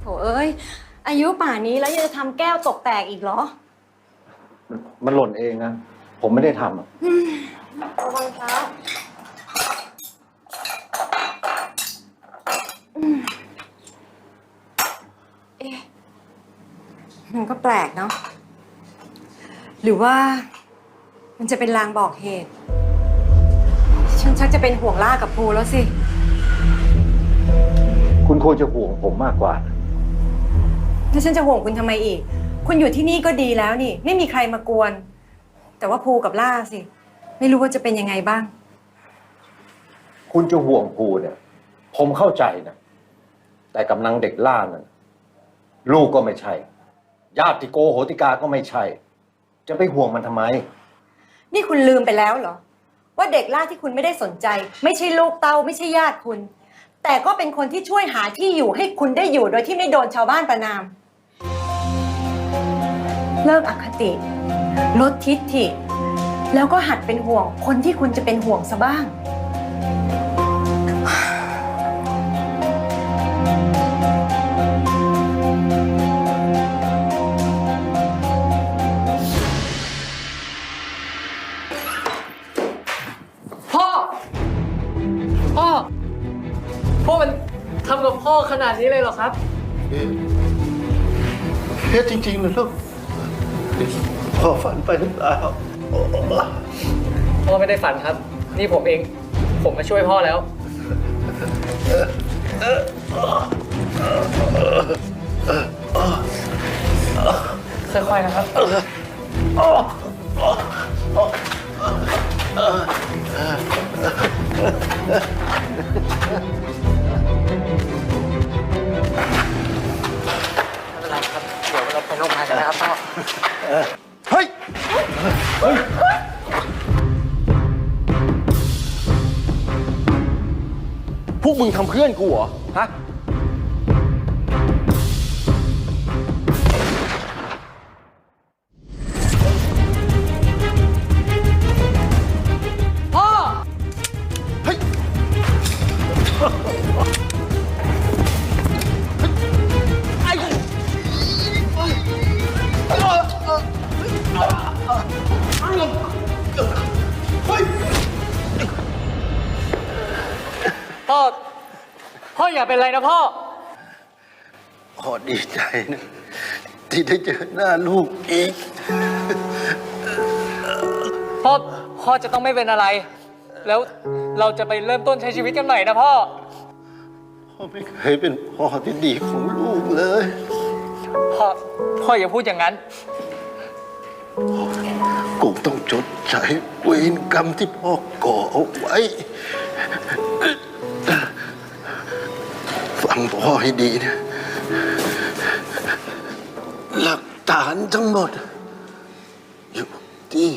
โถเอ้ย อายุป่านนี้แล้วยังจะทำแก้วตกแตกอีกเหรอ มันหล่นเองนะ ผมไม่ได้ทำอะระวังเท้าเอ๊ะมันก็แปลกเนาะ หรือว่า มันจะเป็นลางบอกเหตุ ฉันชักจะเป็นห่วงล่ากับภูแล้วสิ คุณควรจะห่วงผมมากกว่า แล้วฉันจะห่วงคุณทำไมอีก คุณอยู่ที่นี่ก็ดีแล้วนี่ ไม่มีใครมากวน แต่ว่าภูกับล่าสิ ไม่รู้ว่าจะเป็นยังไงบ้าง คุณจะห่วงภูเนี่ย ผมเข้าใจนะ แต่กำลังเด็กล่านั่นลูกก็ไม่ใช่ ญาติโกโหติกาก็ไม่ใช่ จะไปห่วงมันทำไม นี่คุณลืมไปแล้วเหรอ ว่าเด็กล่าที่คุณไม่ได้สนใจ ไม่ใช่ลูกเต้าไม่ใช่ญาติคุณ แต่ก็เป็นคนที่ช่วยหาที่อยู่ให้คุณได้อยู่โดยที่ไม่โดนชาวบ้านประนาม เลิกอคติ ลดทิฐิ แล้วก็หัดเป็นห่วงคนที่คุณจะเป็นห่วงซะบ้าง พ่อ พ่อ พ่อมันทำกับพ่อขนาดนี้เลยเหรอครับ เฮ็ดจริงๆเลยลูก พ่อฝันไปหรือเปล่าพ่อไม่ได้ฝันครับ นี่ผมเอง ผมมาช่วยพ่อแล้ว ค่อยๆนะครับ ไม่เป็นไรครับ เดี๋ยวเราไปโรงพยาบาลกันนะครับพ่อ เฮ้ย พวกมึงทำเพื่อนกูเหรอ ฮะ พ่อ พ่ออย่าเป็นไรนะพ่อ พ่อดีใจนะ ที่ได้เจอหน้าลูกอีก พ่อ พ่อจะต้องไม่เป็นอะไร แล้วเราจะไปเริ่มต้นใช้ชีวิตกันใหม่นะพ่อ พ่อไม่เคยเป็นพ่อที่ดีของลูกเลย พ่อ พ่ออย่าพูดอย่างนั้น กูต้องจดใช้เวรกรรมที่พ่อก่อเอาไว้ งพ่อให้ดีนะ หลักฐานทั้งหมด อยู่ที่